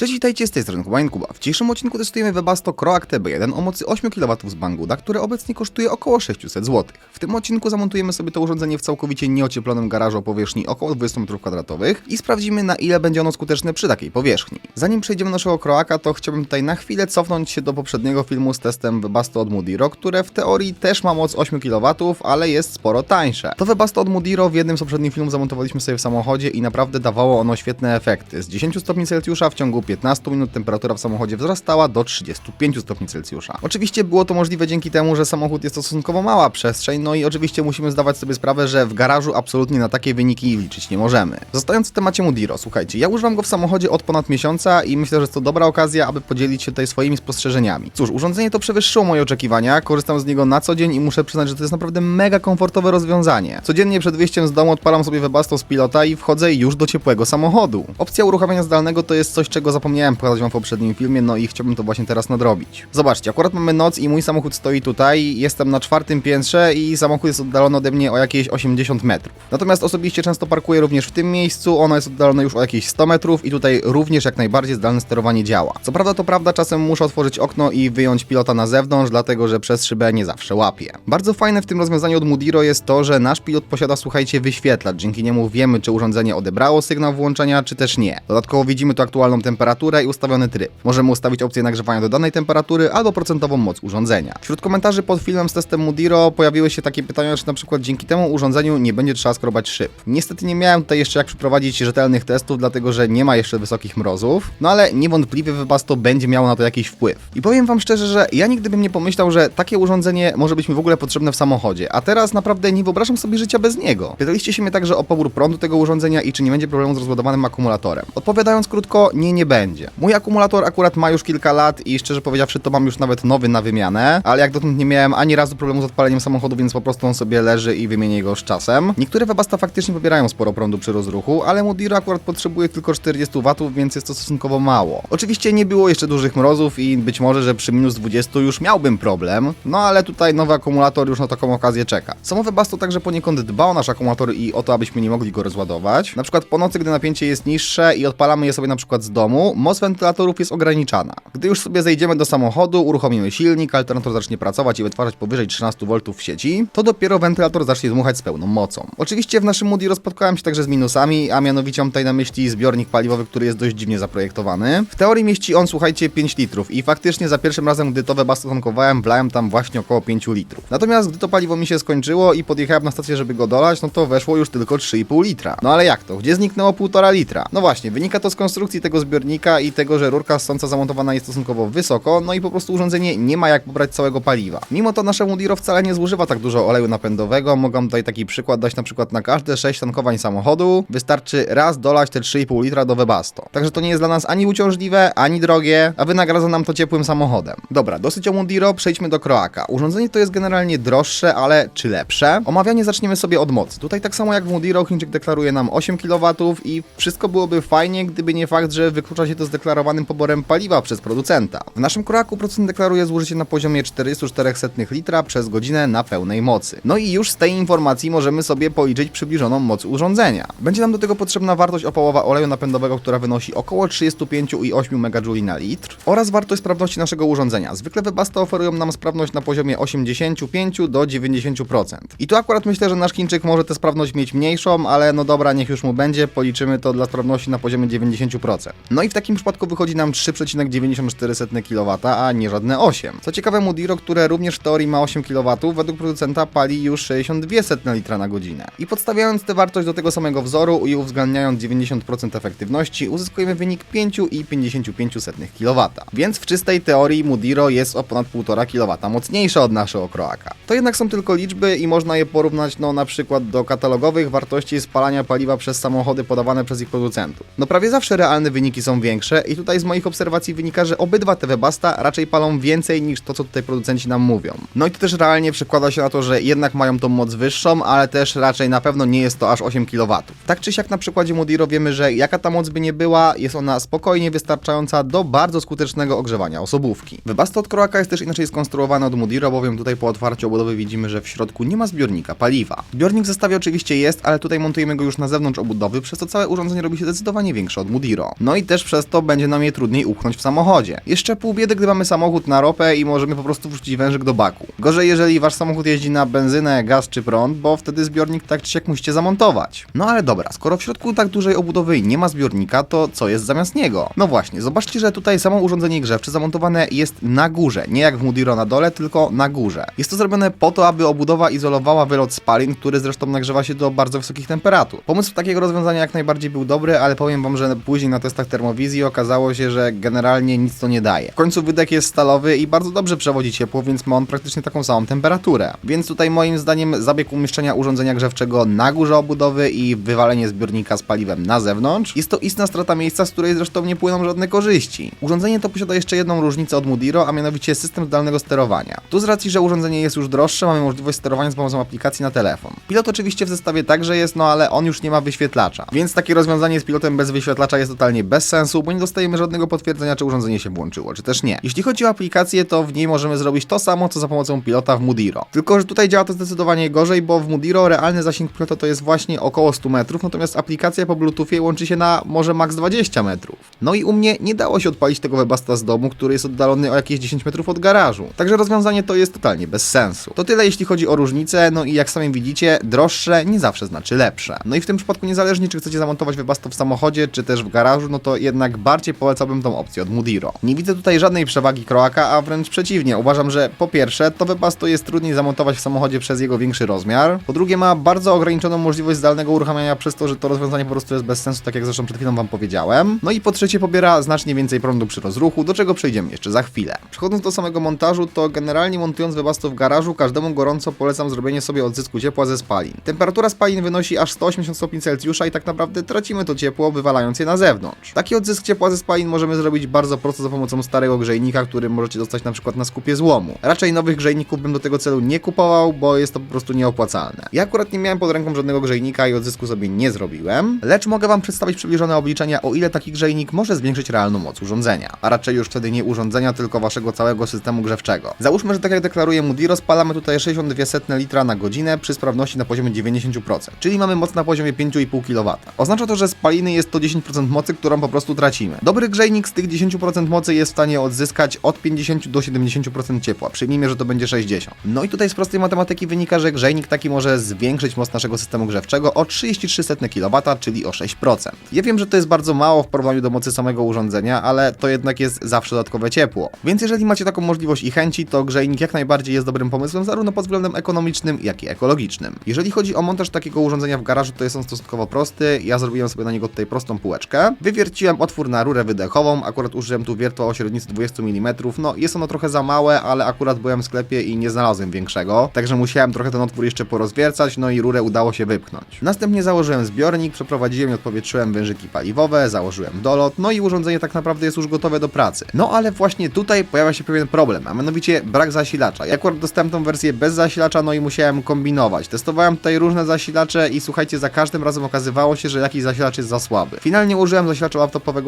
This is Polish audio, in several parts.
Cześć, witajcie z tej strony Kuba Kuba. W dzisiejszym odcinku testujemy Webasto Croak TB1 o mocy 8 kW z Banggoda, które obecnie kosztuje około 600 zł. W tym odcinku zamontujemy sobie to urządzenie w całkowicie nieocieplonym garażu o powierzchni około 20 m2 i sprawdzimy na ile będzie ono skuteczne przy takiej powierzchni. Zanim przejdziemy do naszego Croaka, to chciałbym tutaj na chwilę cofnąć się do poprzedniego filmu z testem Webasto od Mudiro, które w teorii też ma moc 8 kW, ale jest sporo tańsze. To Webasto od Mudiro w jednym z poprzednich filmów zamontowaliśmy sobie w samochodzie i naprawdę dawało ono świetne efekty. Z 10 stopni Celsjusza w ciągu 15 minut temperatura w samochodzie wzrastała do 35 stopni Celsjusza. Oczywiście było to możliwe dzięki temu, że samochód jest to stosunkowo mała przestrzeń, no i oczywiście musimy zdawać sobie sprawę, że w garażu absolutnie na takie wyniki liczyć nie możemy. Zostając w temacie Mudiro, słuchajcie, ja używam go w samochodzie od ponad miesiąca i myślę, że jest to dobra okazja, aby podzielić się tutaj swoimi spostrzeżeniami. Cóż, urządzenie to przewyższyło moje oczekiwania, korzystam z niego na co dzień i muszę przyznać, że to jest naprawdę mega komfortowe rozwiązanie. Codziennie przed wyjściem z domu odpalam sobie Webasto z pilota i wchodzę już do ciepłego samochodu. Opcja uruchamiania zdalnego to jest coś, czego zapomniałem pokazać wam w poprzednim filmie, no i chciałbym to właśnie teraz nadrobić. Zobaczcie, akurat mamy noc i mój samochód stoi tutaj, jestem na czwartym piętrze i samochód jest oddalony ode mnie o jakieś 80 metrów. Natomiast osobiście często parkuję również w tym miejscu, ono jest oddalone już o jakieś 100 metrów i tutaj również jak najbardziej zdalne sterowanie działa. Co prawda to prawda, czasem muszę otworzyć okno i wyjąć pilota na zewnątrz, dlatego że przez szybę nie zawsze łapie. Bardzo fajne w tym rozwiązaniu od Mudiro jest to, że nasz pilot posiada, słuchajcie, wyświetlacz, dzięki niemu wiemy, czy urządzenie odebrało sygnał włączenia, czy też nie. Dodatkowo widzimy tu aktualną temperaturę i ustawiony tryb. Możemy ustawić opcję nagrzewania do danej temperatury albo procentową moc urządzenia. Wśród komentarzy pod filmem z testem Mudiro pojawiły się takie pytania, czy na przykład dzięki temu urządzeniu nie będzie trzeba skrobać szyb. Niestety nie miałem tutaj jeszcze jak przeprowadzić rzetelnych testów, dlatego że nie ma jeszcze wysokich mrozów, no ale niewątpliwie Webasto będzie miało na to jakiś wpływ. I powiem wam szczerze, że ja nigdy bym nie pomyślał, że takie urządzenie może być mi w ogóle potrzebne w samochodzie, a teraz naprawdę nie wyobrażam sobie życia bez niego. Pytaliście się mnie także o pobór prądu tego urządzenia i czy nie będzie problemu z rozładowanym akumulatorem. Odpowiadając krótko, nie, nie będzie. Mój akumulator akurat ma już kilka lat i szczerze powiedziawszy to mam już nawet nowy na wymianę, ale jak dotąd nie miałem ani razu problemu z odpaleniem samochodu, więc po prostu on sobie leży i wymienię go z czasem. Niektóre Webasta faktycznie pobierają sporo prądu przy rozruchu, ale Mudiro akurat potrzebuje tylko 40 W, więc jest to stosunkowo mało. Oczywiście nie było jeszcze dużych mrozów i być może, że przy minus 20 już miałbym problem, no ale tutaj nowy akumulator już na taką okazję czeka. Samo Webasto także poniekąd dba o nasz akumulator i o to, abyśmy nie mogli go rozładować. Na przykład po nocy, gdy napięcie jest niższe i odpalamy je sobie na przykład z domu, moc wentylatorów jest ograniczana. Gdy już sobie zejdziemy do samochodu, uruchomimy silnik, alternator zacznie pracować i wytwarzać powyżej 13 V w sieci, to dopiero wentylator zacznie dmuchać z pełną mocą. Oczywiście w naszym Mudiro spotkałem się także z minusami, a mianowicie mam tutaj na myśli zbiornik paliwowy, który jest dość dziwnie zaprojektowany. W teorii mieści on, słuchajcie, 5 litrów i faktycznie za pierwszym razem, gdy to Webasto tankowałem, wlałem tam właśnie około 5 litrów. Natomiast gdy to paliwo mi się skończyło i podjechałem na stację, żeby go dolać, no to weszło już tylko 3,5 litra. No ale jak to? Gdzie zniknęło 1,5 litra? No właśnie, wynika to z konstrukcji tego zbiornika i tego, że rurka ssąca zamontowana jest stosunkowo wysoko, no i po prostu urządzenie nie ma jak pobrać całego paliwa. Mimo to nasze Mudiro wcale nie zużywa tak dużo oleju napędowego, mogę tutaj taki przykład dać na przykład na każde 6 tankowań samochodu, wystarczy raz dolać te 3,5 litra do Webasto. Także to nie jest dla nas ani uciążliwe, ani drogie, a wynagradza nam to ciepłym samochodem. Dobra, dosyć o Mundiro, przejdźmy do Croaka. Urządzenie to jest generalnie droższe, ale czy lepsze? Omawianie zaczniemy sobie od mocy. Tutaj tak samo jak w Mundiro, Chińczyk deklaruje nam 8 kW i wszystko byłoby fajnie, gdyby nie fakt, że wyklucza się to z deklarowanym poborem paliwa przez producenta. W naszym Croaku producent deklaruje zużycie na poziomie 404 litra przez godzinę na pełnej mocy. No i już z tej informacji możemy sobie policzyć przybliżoną moc urządzenia. Będzie nam do tego potrzebna wartość opałowa oleju napędowego, która wynosi około 35,8 MJ na litr oraz wartość sprawności naszego urządzenia. Zwykle Webasto oferują nam sprawność na poziomie 85 do 90%. I tu akurat myślę, że nasz Chińczyk może tę sprawność mieć mniejszą, ale no dobra, niech już mu będzie, policzymy to dla sprawności na poziomie 90%. No i w takim przypadku wychodzi nam 3,94 kW, a nie żadne 8. Co ciekawe, Mudiro, które również w teorii ma 8 kW, według producenta pali już 62 litra na godzinę. I podstawiając tę wartość do tego samego wzoru i uwzględniając 90% efektywności, uzyskujemy wynik 5,55 kW. Więc w czystej teorii Mudiro jest o ponad 1,5 kW mocniejsze od naszego Croaka. To jednak są tylko liczby i można je porównać no na przykład do katalogowych wartości spalania paliwa przez samochody podawane przez ich producentów. No prawie zawsze realne wyniki są większe i tutaj z moich obserwacji wynika, że obydwa te Webasta raczej palą więcej niż to, co tutaj producenci nam mówią. No i to też realnie przekłada się na to, że jednak mają tą moc wyższą, ale też raczej na pewno nie jest to aż 8 kW. Tak czy siak na przykładzie Mudiro wiemy, że jaka ta moc by nie była, jest ona spokojnie wystarczająca do bardzo skutecznego ogrzewania osobówki. Webasto od Croaka jest też inaczej skonstruowane od Mudiro, bowiem tutaj po otwarciu obudowy widzimy, że w środku nie ma zbiornika paliwa. Zbiornik w zestawie oczywiście jest, ale tutaj montujemy go już na zewnątrz obudowy, przez to całe urządzenie robi się zdecydowanie większe od Mudiro. No i też przez to będzie nam je trudniej upchnąć w samochodzie. Jeszcze pół biedy, gdy mamy samochód na ropę i możemy po prostu wrzucić wężyk do baku. Gorzej, jeżeli wasz samochód jeździ na benzynę, gaz czy prąd, bo wtedy zbiornik tak czy siak musicie zamontować. No ale dobra, skoro w środku tak dużej obudowy nie ma zbiornika, to co jest zamiast niego? No właśnie, zobaczcie, że tutaj samo urządzenie grzewcze zamontowane jest na górze, nie jak w Mudiro na dole, tylko na górze. Jest to zrobione po to, aby obudowa izolowała wylot spalin, który zresztą nagrzewa się do bardzo wysokich temperatur. Pomysł takiego rozwiązania jak najbardziej był dobry, ale powiem wam, że później na testach termowizji okazało się, że generalnie nic to nie daje. W końcu wydech jest stalowy i bardzo dobrze przewodzi ciepło, więc ma on praktycznie taką samą temperaturę. Więc tutaj moim zdaniem zabieg umieszczenia urządzenia grzewczego na górze obudowy i wywalenie zbiornika z paliwem na zewnątrz jest to istna strata miejsca, z której zresztą nie płyną żadne korzyści. Urządzenie to posiada jeszcze jedną różnicę od Mudiro, a mianowicie system zdalnego sterowania. Tu z racji, że urządzenie jest już droższe, mamy możliwość sterowania z pomocą aplikacji na telefon. Pilot oczywiście w zestawie także jest, no ale on już nie ma wyświetlacza. Więc takie rozwiązanie z pilotem bez wyświetlacza jest totalnie bez sensu, bo nie dostajemy żadnego potwierdzenia, czy urządzenie się włączyło, czy też nie. Jeśli chodzi o aplikację, to w niej możemy zrobić to samo, co za pomocą pilota w Mudiro. Tylko, że tutaj działa to zdecydowanie gorzej, bo w Mudiro realny zasięg pilota to jest właśnie około 100 metrów, natomiast aplikacja po Bluetoothie łączy się na może max 20 metrów. No i u mnie nie dało się odpalić tego webasta z domu, który jest oddalony o jakieś 10 metrów od garażu. Także rozwiązanie to jest totalnie bez sensu. To tyle jeśli chodzi o różnice, no i jak sami widzicie, droższe nie zawsze znaczy lepsze. No i w tym przypadku niezależnie czy chcecie zamontować webasto w samochodzie, czy też w garażu, no to jednak bardziej polecałbym tą opcję od Mudiro. Nie widzę tutaj żadnej przewagi Kroaka, a wręcz przeciwnie. Uważam, że po pierwsze, to webasto jest trudniej zamontować w samochodzie przez jego większy rozmiar. Po drugie, ma bardzo ograniczoną możliwość zdalnego uruchamiania przez to, że to rozwiązanie po prostu jest bez sensu, tak jak zresztą przed chwilą wam powiedziałem. No i po trzecie, pobiera znacznie więcej prądu przy rozruchu, do czego przejdziemy jeszcze za chwilę. Przechodząc do samego montażu, to generalnie montując webasto w garażu, każdemu gorąco polecam zrobienie sobie odzysku ciepła ze spalin. Temperatura spalin wynosi aż 180 stopni Celsjusza i tak naprawdę tracimy to ciepło, wywalając je na zewnątrz. Taki odzysk ciepła ze spalin możemy zrobić bardzo prosto za pomocą starego grzejnika, który możecie dostać na przykład na skupie złomu. Raczej nowych grzejników bym do tego celu nie kupował, bo jest to po prostu nieopłacalne. Ja akurat nie miałem pod ręką żadnego grzejnika i odzysku sobie nie zrobiłem, lecz mogę wam przedstawić przybliżone obliczenia, o ile taki grzejnik może zwiększyć realną moc urządzenia. A raczej już wtedy nie urządzenia, tylko waszego całego systemu grzewczego. Załóżmy, że tak jak deklaruje Mudiro, spalamy tutaj 62 setne litra na godzinę przy sprawności na poziomie 90%, czyli mamy moc na poziomie 5,5 kW. Oznacza to, że spaliny jest to 10% mocy, którą po prostu tracimy. Dobry grzejnik z tych 10% mocy jest w stanie odzyskać od 50 do 70% ciepła. Przyjmijmy, że to będzie 60. No i tutaj z prostej matematyki wynika, że grzejnik taki może zwiększyć moc naszego systemu grzewczego o 33 kW, czyli o 6%. Ja wiem, że to jest bardzo mało w porównaniu do mocy samego urządzenia, ale to jednak jest zawsze dodatkowe ciepło. Więc jeżeli macie taką możliwość i chęci, to grzejnik jak najbardziej jest dobrym pomysłem, zarówno pod względem ekonomicznym, jak i ekologicznym. Jeżeli chodzi o montaż takiego urządzenia w garażu, to jest on stosunkowo prosty. Ja zrobiłem sobie na niego tutaj prostą półeczkę. Wywierciłem otwór na rurę wydechową, akurat użyłem tu wiertła o średnicy 20 mm. No jest ono trochę za małe, ale akurat byłem w sklepie i nie znalazłem większego, także musiałem trochę ten otwór jeszcze porozwiercać, no i rurę udało się wypchnąć. Następnie założyłem zbiornik, przeprowadziłem i odpowietrzyłem wężyki paliwowe, założyłem dolot, no i urządzenie tak naprawdę jest już gotowe do pracy. No ale właśnie tutaj pojawia się pewien problem, a mianowicie brak zasilacza. Ja akurat dostałem tą wersję bez zasilacza, no i musiałem kombinować. Testowałem tutaj różne zasilacze i słuchajcie, za każdym razem okazywało się, że jakiś zasilacz jest za słaby. Finalnie użyłem zasilacza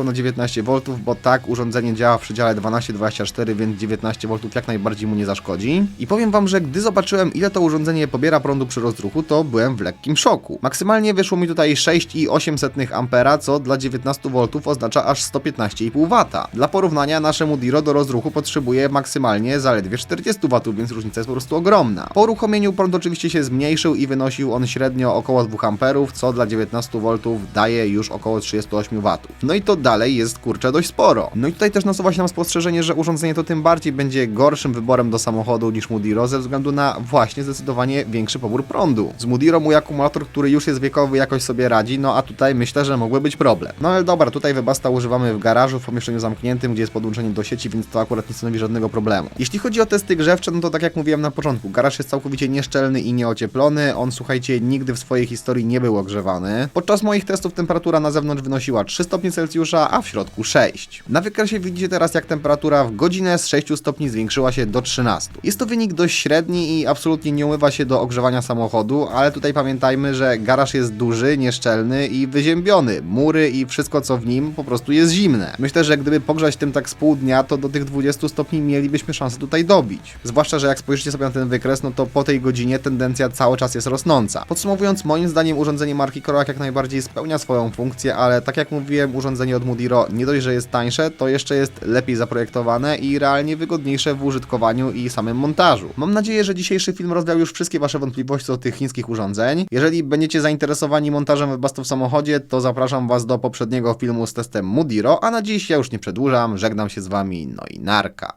na 19 V, bo tak urządzenie działa w przedziale 12-24, więc 19 V jak najbardziej mu nie zaszkodzi. I powiem wam, że gdy zobaczyłem ile to urządzenie pobiera prądu przy rozruchu, to byłem w lekkim szoku. Maksymalnie wyszło mi tutaj 6,8 A, co dla 19 V oznacza aż 115,5 W. Dla porównania naszemu Diro do rozruchu potrzebuje maksymalnie zaledwie 40 W, więc różnica jest po prostu ogromna. Po uruchomieniu prąd oczywiście się zmniejszył i wynosił on średnio około 2 A, co dla 19 V daje już około 38 W. No i to dalej jest kurczę dość sporo. No i tutaj też nasuwa się nam spostrzeżenie, że urządzenie to tym bardziej będzie gorszym wyborem do samochodu niż Mudiro ze względu na właśnie zdecydowanie większy pobór prądu. Z Mudiro mój akumulator, który już jest wiekowy, jakoś sobie radzi, no a tutaj myślę, że mógłby być problem. No ale dobra, tutaj Webasta używamy w garażu, w pomieszczeniu zamkniętym, gdzie jest podłączenie do sieci, więc to akurat nie stanowi żadnego problemu. Jeśli chodzi o testy grzewcze, no to tak jak mówiłem na początku, garaż jest całkowicie nieszczelny i nieocieplony, on słuchajcie, nigdy w swojej historii nie był ogrzewany. Podczas moich testów temperatura na zewnątrz wynosiła 3 stopnie Celsjusza, a w środku 6. Na wykresie widzicie teraz jak temperatura w godzinę z 6 stopni zwiększyła się do 13. Jest to wynik dość średni i absolutnie nie umywa się do ogrzewania samochodu, ale tutaj pamiętajmy, że garaż jest duży, nieszczelny i wyziębiony. Mury i wszystko co w nim po prostu jest zimne. Myślę, że gdyby pogrzać tym tak z pół dnia, to do tych 20 stopni mielibyśmy szansę tutaj dobić. Zwłaszcza, że jak spojrzycie sobie na ten wykres, no to po tej godzinie tendencja cały czas jest rosnąca. Podsumowując, moim zdaniem urządzenie marki Kroak jak najbardziej spełnia swoją funkcję, ale tak jak mówiłem, urządzenie urządzenie od Mudiro nie dość, że jest tańsze, to jeszcze jest lepiej zaprojektowane i realnie wygodniejsze w użytkowaniu i samym montażu. Mam nadzieję, że dzisiejszy film rozwiał już wszystkie Wasze wątpliwości do tych chińskich urządzeń. Jeżeli będziecie zainteresowani montażem Webasto w samochodzie, to zapraszam Was do poprzedniego filmu z testem Mudiro, a na dziś ja już nie przedłużam, żegnam się z Wami, no i narka.